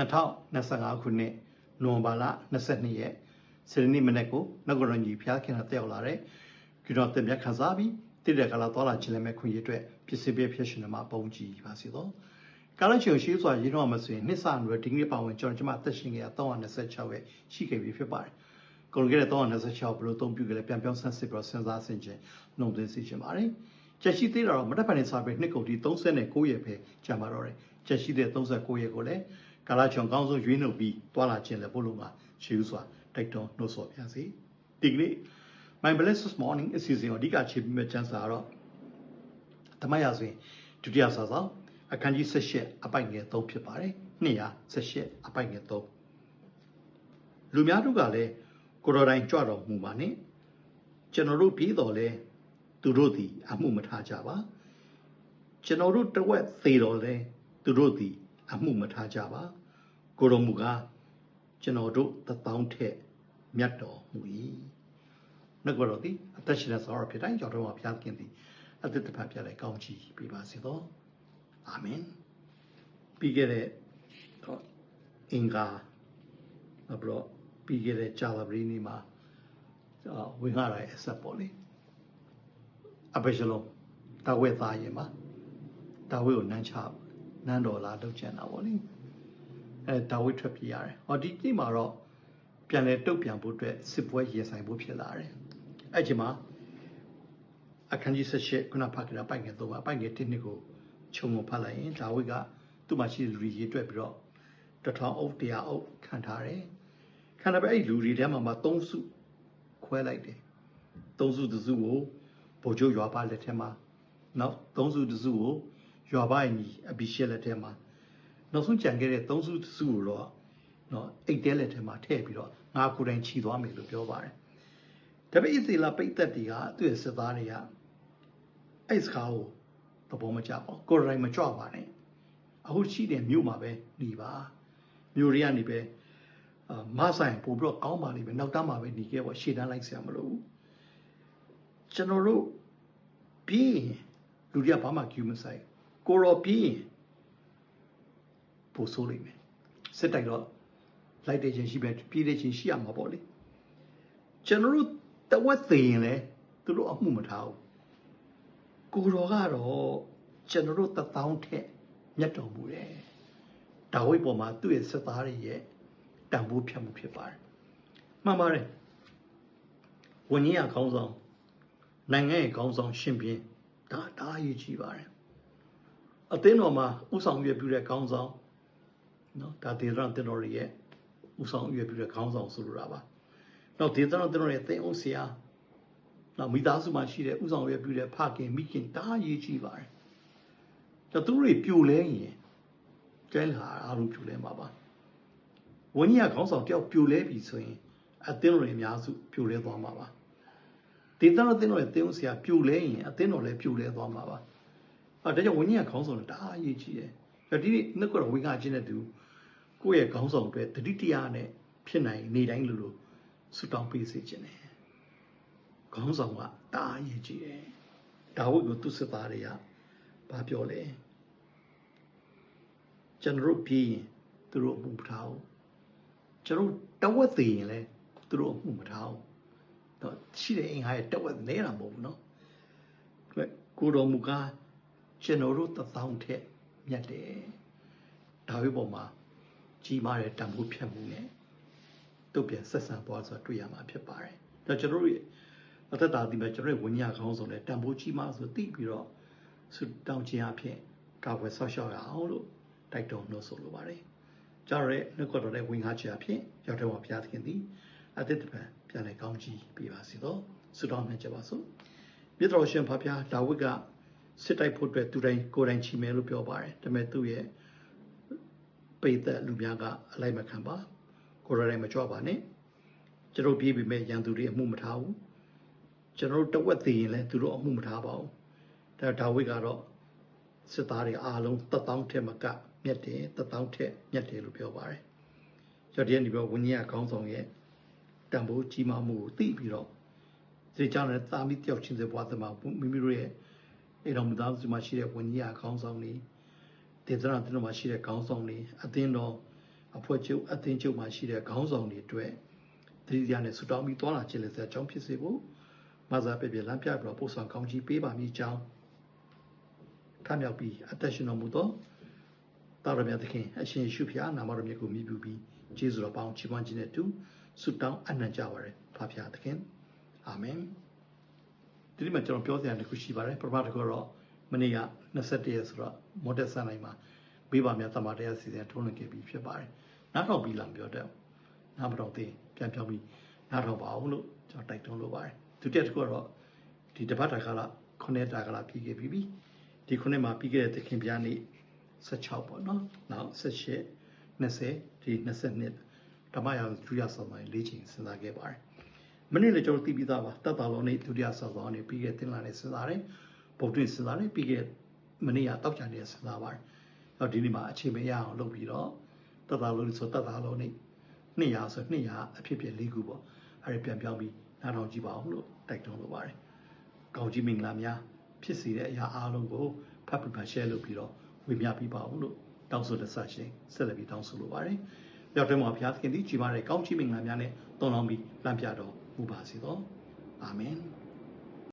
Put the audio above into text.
2025ခုနှစ်နိုဝင်ဘာလ22ရက်စနေနေ့မနေ့ကိုနဂရညီဖျားခင်တာတက်ရောက်လာတဲ့ကျွန်တော်တင်ပြခန်းစားပြီးတည်တဲ့ကလာသွားလာခြင်းလည်းမဲ့ခွင့်ရအတွက်ဖြစ်စီပြဖြစ်ရှင်မှာပုံကြည့်ပါစီတော့ကာလချုံရှိစွာရင်းတော့မဆိုရင်နှစ်ဆန်ရွယ်ဒီနေ့ပါဝင်ကျွန်တော်ကျမသက်ရှင်ခဲ့ရ326ရဲ့ရှိခဲ့ပြီဖြစ်ပါတယ်ကုန်ခဲ့တဲ့326ဘလို့သုံးပြုခဲ့လဲပြန်ပြောင်းဆန်းစစ်ပြီးစဉ်းစားဆင်ခြင်နှုံသွင်းစီခြင်းပါတယ်ချက်ရှိသေးတာတော့မတက်ဖန်နေစာပေနှစ်ကုန်ဒီ39ရက်ပဲကြာမှာတော့တယ်ချက်ရှိတဲ့39ရက်ကိုလည်း ကာလချုံကောင်းဆုံးရွေးနှုတ်ပြီးတွာလာခြင်းလည်းဘုလို့မှာရှိဥစွာတိုက်တွန်းနှုတ်ဆော်ပါစေဒီကနေ့ My Blessed This Morning အစီအစဉ်ကိုအဓိကခြေပြီးမဲ့ကျမ်းစာတော့ဓမ္မရာဆိုရင်ဒုတိယစာဆောင်အခန်းကြီး78အပိုက်ငယ်3ဖြစ်ပါတယ်278အပိုက်ငယ်3လူများတို့ကလည်းကိုတော်တိုင်ကြွတော်မူပါနဲ့ကျွန်တော်တို့ပြီးတော်လဲသူတို့သည် အမှုမထားကြပါကျွန်တော်တို့တဝက်သေတော်လဲသူတို့သည် အမှုမထားကြပါကိုတော်မူကားကျွန်တော်တို့တပေါင်းထက်မြတ်တော်မူ၏နှုတ်ကတော်သည်အသက်ရှင်တဲ့ဆောရဖြစ်တိုင်းကြောင့်တော့ဘုရားခင်သည်အသက်တဖန်ပြလိုက်ကောင်းချီးပေးပါစေသောအာမင်ပြီးခဲ့တဲ့အင်္ဂါနောက်ပြီးတော့ပြီးခဲ့တဲ့ဂျာလဘရီနီမှာဝင်လာတဲ့အဆက်ပေါ့လေအဘရှလုံတာဝဲသားရင်မှာတာဝဲကိုနန်းချ နန်းတော်လာလုပ်ချင်တာပေါ့လေအဲတာဝဲထွက်ပြေးရတယ်ဟောဒီနေ့မှာတော့ပြန်လဲတုတ်ပြန်ဖို့အတွက်စစ်ပွဲရင်ဆိုင်ဖို့ဖြစ်လာတယ်အဲ့ဒီမှာအခန်းကြီး78ခုနဖတ်ကြတာပိုက်ငယ်3ပါပိုက်ငယ်1နှစ်ကိုခြုံငုံဖတ်လိုက်ရင်ဒါဝိကသူ့မှာရှိတဲ့လူတွေရေးတွက်ပြီးတော့တထောင်အုပ်တရားအုပ်ခံထားတယ်ခံထားပဲအဲ့လူတွေထဲမှာမှ3စုခွဲလိုက်တယ်3စုတစ်စုကိုဗိုလ်ချုပ်ရွာပါလက်ထဲမှာနောက်3စုတစ်စုကို ရွာပိုင်းကြီးအဘိရှက်လက်ထဲမှာနောက်ဆုံးကြံခဲ့တဲ့သုံးစုစုကိုတော့နော်အိတ်တဲလက်ထဲမှာထည့်ပြီးတော့ငါကိုယ်တိုင်ခြီသွားမယ်လို့ပြောပါတယ်။ဒါပေမဲ့ဣသေလပိတ်သက်တွေကသူ့ရဲ့စစ်သားတွေကအဲ့စကားကိုသဘောမကျပါဘူး။ကိုယ်တိုင်မကြွပါနဲ့။အခုရှိတဲ့မြို့မှာပဲနေပါ။မြို့တွေကနေပဲမဆိုင်ပို့ပြီးတော့ကောင်းပါလိမ့်မယ်။နောက်တန်းမှာပဲနေခဲ့ပေါ့ရှေ့တန်းလိုက်ဆရာမလို့ဘူး။ကျွန်တော်တို့ပြီးလူတွေကဘာမှ queue မဆိုင် ကိုရောပြီးရင်ပို့ဆိုးလိမ့်မယ်စစ်တိုက်တော့လိုက်တဲ့ချင်းရှိပဲပြေးတဲ့ချင်းရှိရမှာပေါ့လေကျွန်တော်တို့တဝက်သိရင်လဲသူတို့အမှုမထားဘူးကိုတော်ကတော့ကျွန်တော်တို့တသောင်းထက်မြတ်တော်မူတယ်ဒါဝိပေါ်မှာသူ့ရဲ့စသားတွေရဲ့တန်ဖိုးဖြတ်မှုဖြစ်ပါတယ်မှန်ပါတယ်ဝန်ကြီးရခေါင်းဆောင်နိုင်ငံရဲ့ခေါင်းဆောင်ရှင်ပြင်းဒါဒါအရေးကြီးပါတယ် အသင်းတော်မှာဥဆောင်ရွက်ပြုတဲ့ခေါင်းဆောင်နော်ဒါဒေသရတင်တော်ရဲ့ဥဆောင်ရွက်ပြုတဲ့ခေါင်းဆောင်ဆိုလိုတာပါနောက်ဒေသရတင်တော်ရဲ့သင်အုပ်ဆရာနောက်မိသားစုမှာရှိတဲ့ဥဆောင်ရွက်ပြုတဲ့ဖခင်မိခင်ဒါအရေးကြီးပါတယ်ဒါသူတွေပြိုလဲရင်ကျဲလာအားလုံးပြိုလဲမှာပါဝင်းကြီးကခေါင်းဆောင်တယောက်ပြိုလဲပြီဆိုရင်အသင်းတော်ရဲ့အများစုပြိုလဲသွားမှာပါဒေသတော်အသင်းတော်ရဲ့သင်ဦးဆရာပြိုလဲရင်အသင်းတော်လည်းပြိုလဲသွားမှာပါ အဲဒါကြောင့်ဝင်းကြီးကခေါင်းဆောင်တာအားအရေးကြီးတယ်ဒါဒီနေ့နှစ်ကတော့ဝင်းကချင်းတဲ့သူကိုယ့်ရဲ့ခေါင်းဆောင်အတွက်တတိတရားနဲ့ဖြစ်နိုင်နေတိုင်းလို့လို့ဆုတောင်းပေးစေခြင်းတယ်ခေါင်းဆောင်ကတားရည်ကြီးတယ်ဒါဝိဒ်ကိုသူ့စစ်သားတွေကဘာပြောလဲကျွန်တော်တို့ပြီးရင်သူတို့အမှုမထားဘူးကျွန်တော်တဝက်သေးရင်လည်းသူတို့အမှုမထားဘူးတော့ရှိတဲ့အင်္ဂါရဲ့တဝက်နေတာမဟုတ်ဘူးเนาะကိုတော်မူကား ကျွန်တော်တို့တသောင်းထက်မြတ်တယ်ဒါဝိဒ်ပေါ်မှာကြီးမားတဲ့တန်ဖိုးဖြတ်မှုနဲ့တုတ်ပြန်ဆက်ဆံသွားဆိုတာတွေ့ရမှာဖြစ်ပါတယ်ဒါကျွန်တော်တို့အသက်တာဒီမှာကျွန်တော်တို့ဝိညာဉ်ခေါင်းဆောင်တဲ့တန်ဖိုးကြီးမားဆိုသိပြီးတော့ဆုတောင်းခြင်းအဖြစ်ကာဝယ်ဆော့ရှော့ရအောင်လို့တိုက်တွန်းလို့ဆိုလိုပါတယ်ကျွန်တော်ရဲ့နှုတ်ကတော်တဲ့ဝင်ကားခြင်းအဖြစ်ရောက်တဲ့ဘုရားသခင်သည်အသက်တပံပြန်လဲကောင်းကြီးပြပါစေတော့ဆုတောင်းမြတ်ကြပါစို့မြတ်တော်ရှင်ဖဖျားဒါဝိဒ်က စစ်တိုက်ဖို့အတွက်သူတိုင်းကိုယ်တိုင်ချီမယ်လို့ပြောပါတယ်ဒါပေမဲ့သူ့ရဲ့ပိသက်လူများကအလိုက်မခံပါကိုယ်တိုင်မကြွပါနဲ့ကျွန်တော်ပြေးပြီးမဲ့ရန်သူတွေအမှုမထားဘူးကျွန်တော်တို့တဝက်သေးရင်လည်းသူတို့အမှုမထားပါဘူးဒါဒါဝိဒ်ကတော့စစ်သားတွေအားလုံးတသောင်းထက်မကမြတ်တယ်တသောင်းထက်မြတ်တယ်လို့ပြောပါတယ်ကျော်တည်းနေပြီးဝိညာဉ်ခေါင်းဆောင်ရဲ့တန်ဖိုးကြီးမားမှုကိုသိပြီးတော့ဒီကြောင့်လည်းသာမိတယောက်ချင်းစဘွားသမားမိမိတို့ရဲ့ အိမ်တော်မူသားစုမှာရှိတဲ့ဝိညာဉ်ခေါင်းဆောင်တွေဒေသနာတင်တော်မှာရှိတဲ့ခေါင်းဆောင်တွေအသင်းတော်အဖွဲ့ချုပ်အသင်းချုပ်မှာရှိတဲ့ခေါင်းဆောင်တွေအတွက်တတိယနဲ့ဆူတောင်းပြီးသွားလာခြင်းလက်ဆက်အကြောင်းဖြစ်စေဖို့မဇာပြပြလမ်းပြပြီးတော့ပို့ဆောင်ကောင်းကြီးပေးပါမည်ကြောင်းထမြောက်ပြီးအသက်ရှင်တော်မူသောတာရမြတ်သခင်အရှင်ယေရှုဖျားနာမတော်မြတ်ကိုမြည်ပြုပြီးကျေးဇူးတော်ပေါင်းချီးမွမ်းခြင်းနဲ့တူဆုတောင်းအနံ့ကြပါရယ်ဖဖျားသခင်အာမင် ဒီနေ့မှာကျွန်တော်ပြောစရာတစ်ခုရှိပါတယ်ပထမတစ်ခုတော့မနေ့က21ရက်ဆိုတော့မော်တက်ဆန်တိုင်းမှာဘေးပါများတမန်တရားစီစဉ်ထုံးလွှင့်ခဲ့ပြီးဖြစ်ပါတယ်နောက်တော့ပြီးလာမပြောတော့နောက်မတော့သေးပြန်ပြောပြီးနောက်တော့ပါအောင်လို့ကျွန်တော်တိုက်တွန်းလိုပါတယ်ဒုတိယတစ်ခုကတော့ဒီတပတ်တာကာလ9ရက်တာကာလပြီးခဲ့ပြီးပြီဒီ9ရက်မှာပြီးခဲ့တဲ့သခင်ပြားနေ့16ပေါ့နော်နောက်18 20ဒီ22ဓမ္မရာဒုတိယဆောင်ပိုင်း၄ချိန်စဉ်းစားခဲ့ပါတယ် မနေ့လည်းကျွန်တော်သိပြီးသားပါတတ်တာလုံးနေ့ဒုတိယဆောင်ဆောင်နေ့ပြီးခဲ့တင်လာနေစဉ်းစားတယ်ဗုဒ္ဓစဉ်းစားတယ်ပြီးခဲ့မနေ့ကတောက်ကြနေစဉ်းစားပါတယ်အော်ဒီနေ့မှာအချိန်မရအောင်လုပ်ပြီးတော့တတ်တာလုံးဆိုတတ်တာလုံးနေ့200ဆို200အဖြစ်ဖြစ်၄ခုပေါ့အဲ့ဒီပြန်ပြောင်းပြီးနားထောင်ကြည့်ပါအောင်လို့တိုက်တွန်းလိုပါတယ်ကောင်းကြီးမင်္ဂလာများဖြစ်စေတဲ့အရာအားလုံးကိုဖတ်ပြပါ share လုပ်ပြီးတော့ဝေမျှပေးပါအောင်လို့တောင်းဆိုတဲ့ဆက်ရှင်ဆက်လက်ပြီးတောင်းဆိုလိုပါတယ်။ရောက်တဲ့မှာဘုရားသခင်သည်ကြီးမားတဲ့ကောင်းချီးမင်္ဂလာများနဲ့တုံ့လောင်းပြီးလမ်းပြတော် မူပါစေသော။အာမင်။